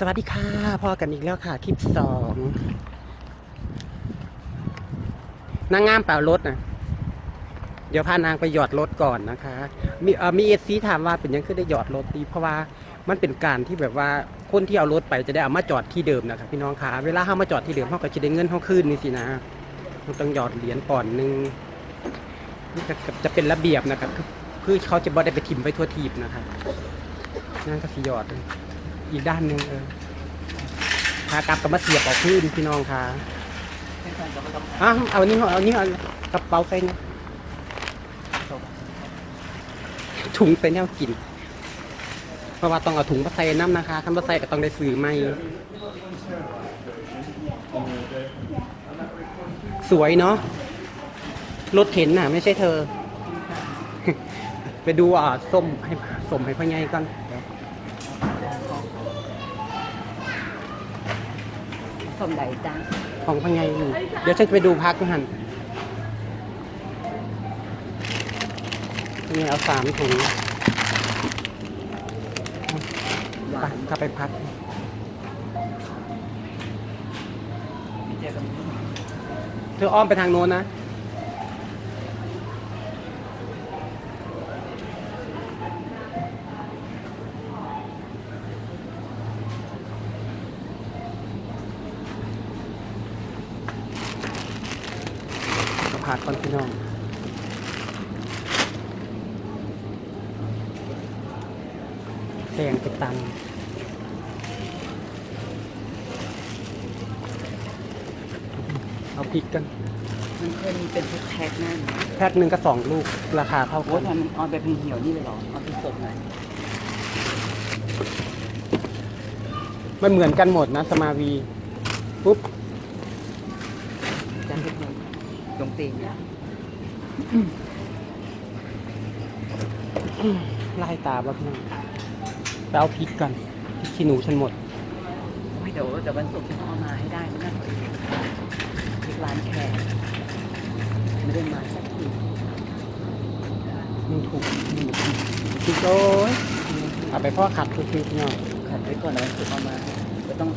สวัสดีค่ะพอกันอีกแล้วค่ะ คลิปสองนางงามเปล่ารถนะเดี๋ยวพานางไปหยอดรถก่อนนะคะ มีเอ่อมีเอซีถามว่าเป็นยังคือได้หยอดรถดีเพราะว่ามันเป็นการที่แบบว่าคนที่เอารถไปจะได้เอามาจอดที่เดิมนะคะพี่น้องคะเวลาเขามาจอดที่เดิมเขาก็จะได้เงินเขาคืนนี่สินะมันต้องหยอดเหรียญก่อนหนึงนี่จะเป็นระเบียบนะครับคือคือเขาจะบ่ได้ไปทิมไปทั่วทีบนะคะนั่นก็สิหยอด อีกด้านหนึ่งเออขากลับก็มาเสียบออกพื้นพี่น้องค่ะอ้าวเอานี่เอานี่เอากระเป๋าใส่เนี่ยถุงใส่แนวกิน เพราะว่าต้องเอาถุงมาใส่น้ำนะคะถ้ามาใส่ก็ต้องได้ซื้อใหม่สวยเนาะรถเข็นน่ะ ไม่ใช่เธอ ไปดูอ่าส้มให้ส้มให้พ่อใหญ่ก่อน เดี๋ยวสมใดจ้าของพังไงนี่เดี๋ยวฉันจะไปดูพักนะฮันนี่เอาสามถุงหวาไปนเข้าไปพักเจอกันเธออ้อมไปทางโน้นนะ อนพี่น้องแดงติดตังเอาพริกกัน มันเคยมีเป็นแพ็คๆนั่นแพ็คหนึ่งก็สองลูกราคาเท่าโอ้กันทำมันออนแบบเหี่ยวๆนี่เลยเหรอเอาเป็นสดหน่อยมันเหมือนกันหมดนะสมาวีปุ๊บ ตีนเนี่ยไล่ตามแล้วพี่น้องไปเอาพริกกันพริกขี้หนูฉันหมดโอ้ยเดี๋ยวเดี๋ยววันศุกร์ฉันต้องเอามาให้ได้ไม่น่าตัวเองที่ร้านแขกไม่ได้มาสักทีมันถูกพริกโอ้ยเอาไปพ่อขัดคือพริกเนาะขัดไว้ก่อนแล้ววันศุกร์เอามาก็ต้อง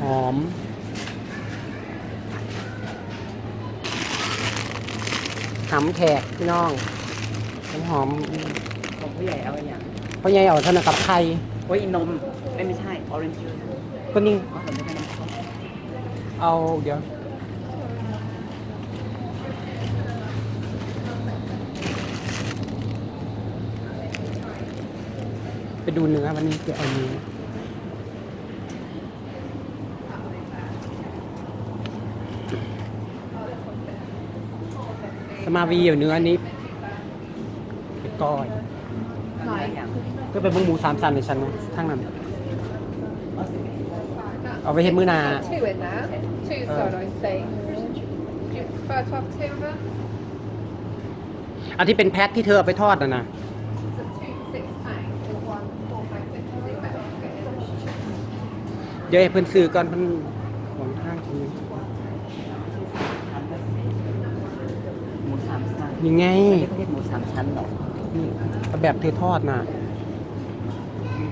หอม หำแขกพี่น้องน้ำหอมของผู้ใหญ่เอาอย่างเพราะยายเอาธนากับไทยโอ้ยนมไม่ไม่ใช่ออเรนจ์จูสก็นี่อ๋อแต่ไม่ใช่น้ำส้มเอาเดี๋ยวไปดูเนื้อวันนี้จะเอาเนื้อ สมาวีอยู่เนื้อนี้ไปก้อยหลายอย่างก็เป็นบุ้งหมูสามสันในชั้นนะทั้งนั้น เอาไปเห็ดมือหนา Two in there. Two Uh. sirloin steaks. Do you prefer to have two of them? อันที่เป็นแพ็คที่เธอเอาไปทอดน่ะนะ So two six pounds or one four pound fifty. So you better get it. เดี๋ยวให้เพิ่นซื้อก่อนเพิ่นหวงทางที ทำแบบหมูสามชั้น ยังไงไม่ได้เขาเรียกหมูสามชั้นหรอกนี่เอาแบบเธอทอดน่ะ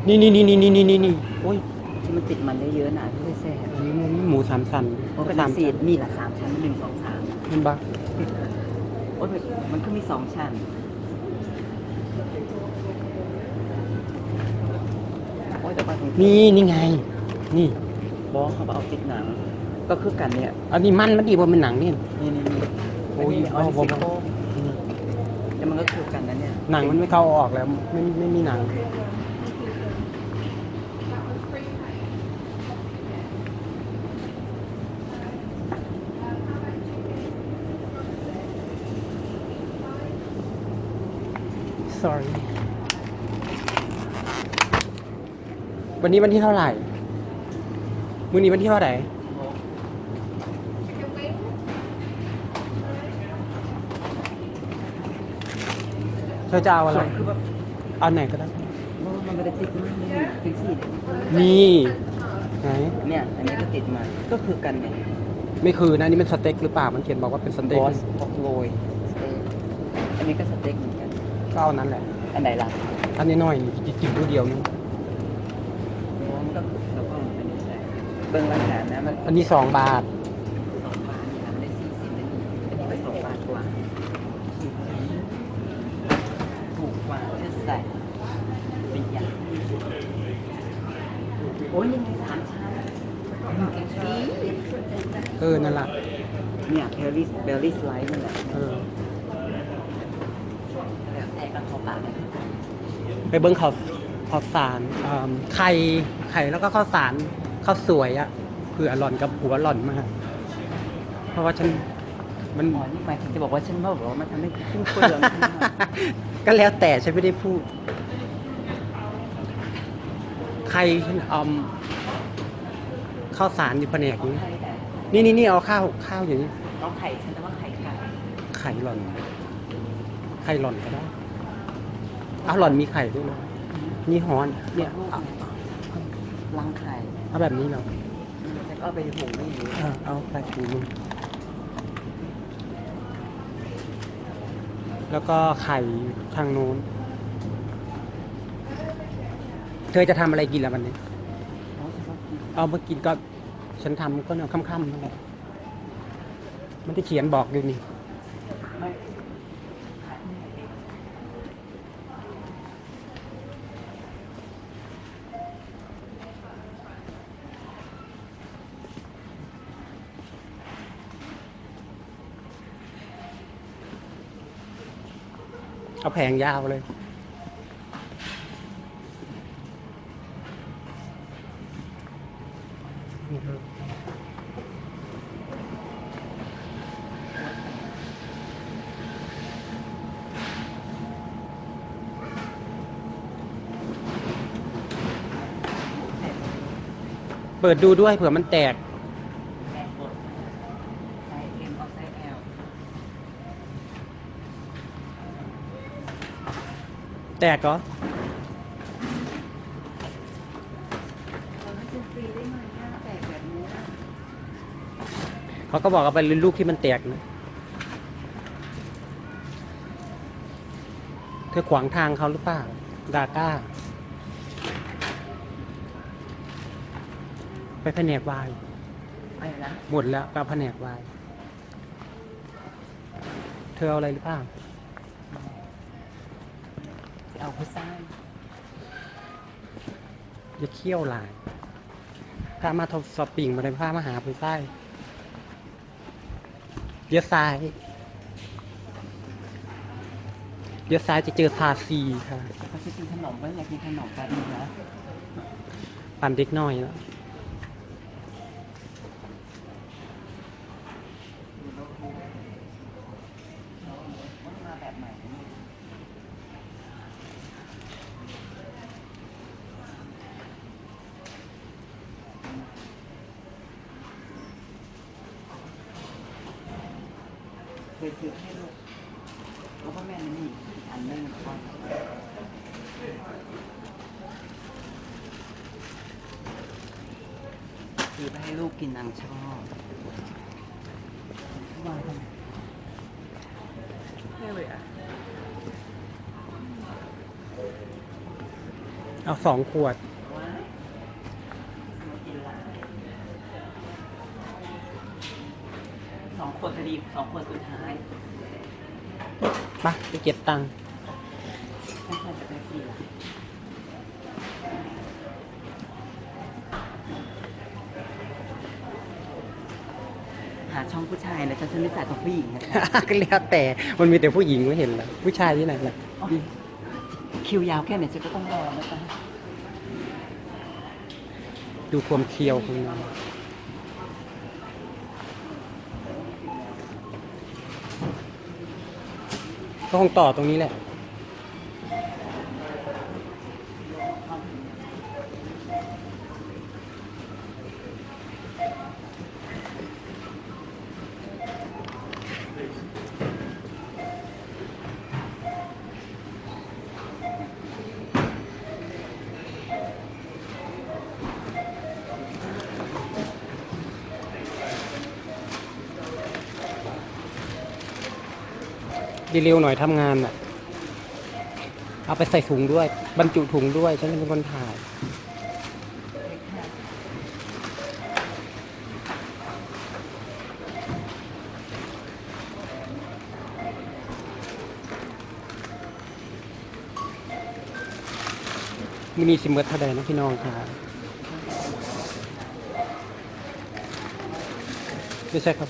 นี่นี่นี่นี่นี่นี่นี่โอ้ยที่มันติดมันเยอะๆน่ะที่ได้แซ่บอันนี้มันหมูสามสันโอ้เป็นสามสีนี่แหละสามชั้นหนึ่งสองสามเห็นปะโอ้ยมันก็มีสองชั้นโอ้ยแต่ว่าตรงนี่นี่ไง นี่บอสเขาเอาติดหนัง ก็คือกันเนี่ยอันนี้มันมันดีกว่าเป็นหนังนี่นี่นี่นี่โอ้ยอันนี้เอาเอาบ่ซิโก้แต่ มันก็คือกันนะเนี่ย หนังมันไม่เข้าออกแล้วไม่ไม่มีหนัง sorry วันนี้วันที่เท่าไหร่วันนี้วันที่เท่าไหร่ Chicken wings. เธ อจะเอาอะไร คือแบบเอาไหนก็ได้ มันไม่ได้ติดมันนี่เป็นสีเด็นี่ไหน เนี่ย อันนี้ก็ติดมา ก็คือกันเนี่ยไม่คือนะอันนี่เป็นสเต็กหรือเปล่า มันเขียนบอกว่าเป็นสบเต็กอสบอกโรยสเต็กอันนี้ก็สเต็กเหมือนกัน ก็เอานั้นแหละ อันไหนล่ะอันนี้น้อยนี่กินผู้เดียวนี่โอ้บิ้งราคานะมันอันนี้สองบาท สองบาทค่ะไม่ได้สี่สิบอันนี้อันนี้ก็สองบาทกว่าถูกกว่าที่ใส่เป็นอย่างโอ้ยยังไงสามชั้นแกงซีเออ นั่นแหละเนี่ยเบลลี่เบลลี่สไลด์นั่นแหละเออแล้วแต่กับเขาปากเลยไปเบิ้งข้าวข้าวสารอ่าไข่ไข่แล้วก็ข้าวสารข้าวสวยอะเผื่อหล่อนกับหัวหล่อนมาก เพราะว่าฉันมันอ๋อนี่หมายถึงจะบอกว่าฉันว่าบอกว่ามันทำให้ขึ้นเปลืองใช่ไหมก็แล้วแต่ฉันไม่ได้พูดใค รฉันเอาข้าวสารอยู่แผนกนี้ใช่แต่นี่นี่นี่เอาข้าวข้าวอย่างนี้ต้องไข่ฉันแต่ว่าไข่ไก่ไข่หล่อนไข่หล่อนก็ได้เอาหล่อนมีไข่ด้วยนะนี่ฮอนเนี่ยเอาลังไข่เอาแบบนี้เหรอแล้วก็เอาไปหุงไม่รู้เออเอาไปถุงนึงแล้วก็ไข่ทางโน้น เธอจะทำอะไรกินล่ะวันนี้แล้วฉันก็กินเอามากินก็ฉันทำก็เนี่ยค่ำๆนั่นแหละมันที่เขียนบอกอยู่นี่ไม่เอาแผงยาวเลย เปิดดูด้วยเผื่อมันแตกแม่บดใส่เอ็มเอาใส่แอลแตกเหรอ เราไม่ซื้อฟรีได้ไหมเนี่ยแตกแบบนี้เขาก็บอกเอาไปลูกที่มันแตกนะ เธอขวางทางเขาหรือเปล่า ดาก้า ไปแผนกวายอะไรนะหมดแล้วก็แผนกวายเธอเอาอะไรหรือเปล่าจะเอาพุทราอย่าเคี่ยวหลายพามาทดสอบปิ่งมาเลยพามาหาผู้ใต้เลี้ยวซ้ายเลี้ยวซ้ายจะเจอซาซีค่ะเขาจะกินขนมก็อยากกินขนมแบบนี้นะปั่นเด็กน้อยแล้ว ว่ามาแบบใหม่ เคยซื้อให้ลูกแล้วก็แม่นี่อีกอันนึงก่อนซื้อไปให้ลูกกินนางชอบวางทำไมไม่เลยอะเอาสองขวด ว้ายซื้อมากินหลาย สองขวดพอดีสองขวดสุดท้ายมาไปเก็บตังค์ไม่ใช่จะเป็นสี่ละหาช่องผู้ชายนะฉันฉันไม่ใส่ของผู้หญิงนะคะ ก็แล้วแต่ มันมีแต่ผู้หญิงไม่เห็นเหรอผู้ชายที่ไหนล่ะคิวยาวแค่ไหนฉันก็ต้องรอนะจ๊ะดูความเคียวของมัน็คงต่อตรงนี้แหละ เร็วหน่อยทำงานอะ เอาไปใส่ถุงด้วย บรรจุถุงด้วย ฉันเป็นคนถ่าย มีมีสิมเบิร์ตเท่าใดนะพี่น้องค่ะไม่ใช่ครับ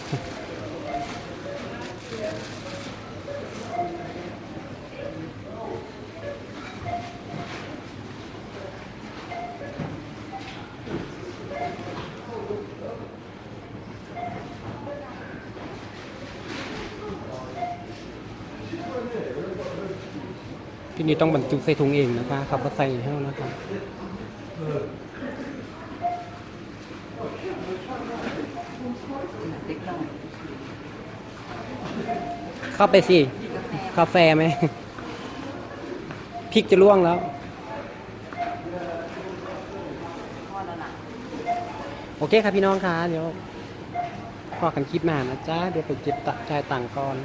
นี่ต้องบรรจุใส่ถุงเองนะคะขับมาใส่ให้เรานะคะเล็กน้อยเข้าไปสิกาแฟไหมพริกจะล่วงแล้ว โอเคครับพี่น้องคะเดี๋ยวพอกันคลิปหน้านะจ๊ะ เดี๋ยวไปเก็บตะจ่ายตังก่อน